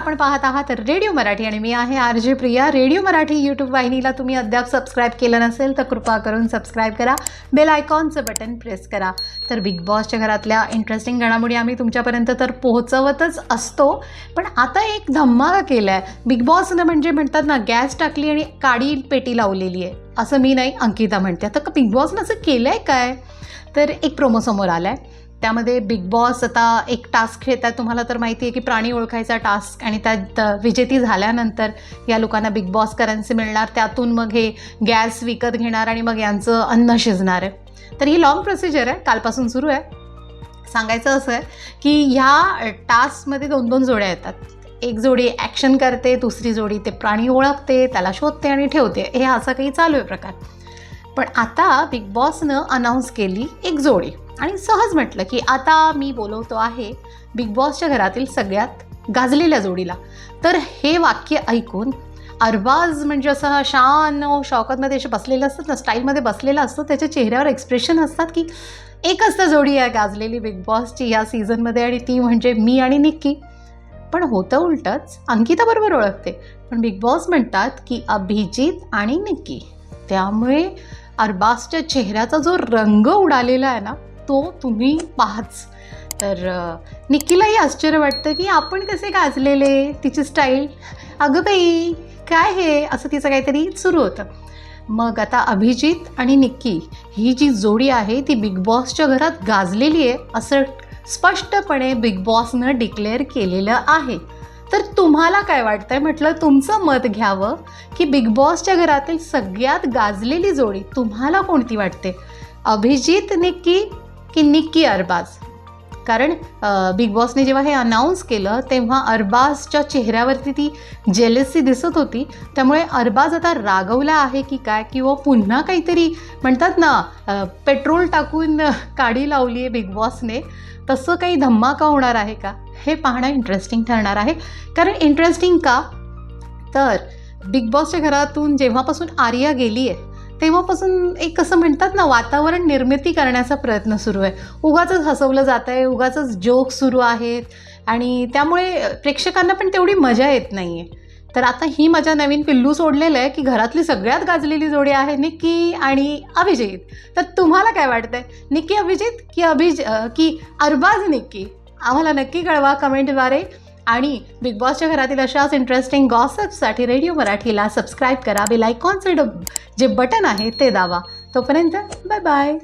आपण पाहत आहात रेडिओ मराठी आणि मी आहे R J Priya. Radio Marathi YouTube वाहिनीला तुम्ही अद्याप सबस्क्राईब केलं नसेल तर कृपा करून सबस्क्राईब करा. बेल आयकॉनचं बटन प्रेस करा. तर बिग बॉसच्या घरातल्या इंटरेस्टिंग घडामोडी आम्ही तुमच्यापर्यंत तर पोहोचवतच असतो. पण आता एक धम्माका केला आहे बिग बॉसनं म्हणजे म्हणतात ना गॅस टाकली आणि काडी पेटी लावलेली आहे. असं मी नाही अंकिता म्हणते. आता का बिग बॉसनं असं केलं आहे काय? तर एक प्रोमो समोर आला आहे त्यामध्ये बिग बॉस आता एक टास्क खेळत आहे. तुम्हाला तर माहिती आहे की प्राणी ओळखायचा टास्क आणि त्यात विजेती झाल्यानंतर या लोकांना बिग बॉस करन्सी मिळणार. त्यातून मग हे गॅस विकत घेणार आणि मग यांचं अन्न शिजणार आहे. तर ही लॉंग प्रोसिजर आहे. कालपासून सुरू आहे. सांगायचं असं आहे की ह्या टास्कमध्ये दोन दोन जोड्या येतात. एक जोडी ॲक्शन करते दुसरी जोडी ते प्राणी ओळखते त्याला शोधते आणि ठेवते. हे असा काही चालू आहे प्रकार. पण आता बिग बॉसनं अनाऊन्स केली एक जोडी. आणि सहज म्हटलं की आता मी बोलवतो आहे बिग बॉसच्या घरातील सगळ्यात गाजलेल्या जोडीला. तर हे वाक्य ऐकून अरबाज म्हणजे असं शान शौकतमध्ये असे बसलेलं असतात ना स्टाईलमध्ये बसलेलं असतं त्याच्या चेहऱ्यावर एक्सप्रेशन असतात की एकच तर जोडी आहे गाजलेली बिग बॉसची या सीझनमध्ये आणि ती म्हणजे मी आणि निक्की पण होतं उलटंच अंकिता बरोबर ओळखते. पण बिग बॉस म्हणतात की अभिजित आणि निक्की त्यामुळे अरबाजच्या चेहऱ्याचा जो रंग उडालेला आहे ना तो तुम्ही पाहाच. तर निकीलाही निक्कीलाही आश्चर्य वाटतं की आपण कसे गाजलेले तिची स्टाईल अगं बाई काय हे? असं तिचं काहीतरी सुरू होतं. मग आता अभिजित आणि निक्की ही जी जोडी आहे ती बिग बॉसच्या घरात गाजलेली आहे असं स्पष्टपणे बिग बॉसनं डिक्लेअर केलेलं आहे. तर तुम्हाला काय वाटतंय? म्हटलं तुमचं मत घ्यावं की बिग बॉसच्या घरातील सगळ्यात गाजलेली जोडी तुम्हाला कोणती वाटते? अभिजित निक्की की निक्की अरबाज? कारण बिग बॉसने जेव्हा हे अनाऊन्स केलं तेव्हा अरबाजच्या चेहऱ्यावरती ती जेलसी दिसत होती. त्यामुळे अरबाज आता रागवला आहे की काय किंवा पुन्हा काहीतरी म्हणतात ना पेट्रोल टाकून काडी लावली आहे बिग बॉसने तसं काही धम्माका होणार आहे का? हे पाहणं इंटरेस्टिंग ठरणार आहे. कारण इंटरेस्टिंग का? तर बिग बॉसच्या घरातून जेव्हापासून आर्या गेली आहे तेव्हापासून एक असं म्हणतात ना वातावरण निर्मिती करण्याचा प्रयत्न सुरू आहे. उगाच हसवलं जात आहे उगाच जोक सुरू आहेत आणि त्यामुळे प्रेक्षकांना पण तेवढी मजा येत नाही आहे तर आता ही मजा नवीन पिल्लू सोडलेलं आहे की घरातली सगळ्यात गाजलेली जोडी आहे निक्की आणि अभिजित. तर तुम्हाला काय वाटतंय? निक्की अभिजित की अभिज की अरबाज निक्की? आम्हाला नक्की कळवा कमेंटद्वारे. आणि बिग बॉसच्या घरातील अशाच इंटरेस्टिंग गॉसप्ससाठी रेडिओ मराठीला सबस्क्राईब करा. बेल आयकॉनचं जे बटन आहे ते दावा तोपर्यंत बाय बाय